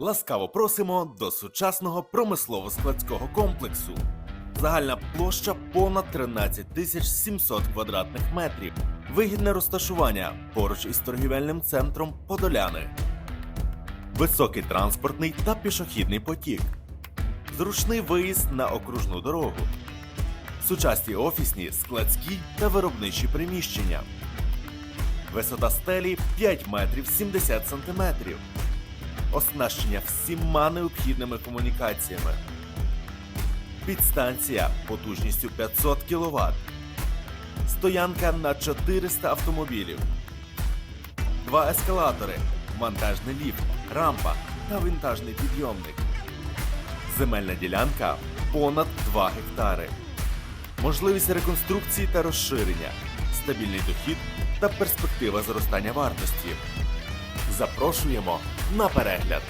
Ласкаво просимо до сучасного промислово-складського комплексу. Загальна площа понад 13 тисяч 700 квадратних метрів. Вигідне розташування поруч із торгівельним центром Подоляни. Високий транспортний та пішохідний потік. Зручний виїзд на окружну дорогу. Сучасні офісні, складські та виробничі приміщення. Висота стелі 5 метрів 70 сантиметрів. Оснащення всіма необхідними комунікаціями. Підстанція потужністю 500 кВт. Стоянка на 400 автомобілів. Два ескалатори, вантажний ліфт, рампа та вінтажний підйомник. Земельна ділянка понад 2 гектари. Можливість реконструкції та розширення, стабільний дохід та перспектива зростання вартості. Запрошуємо на перегляд.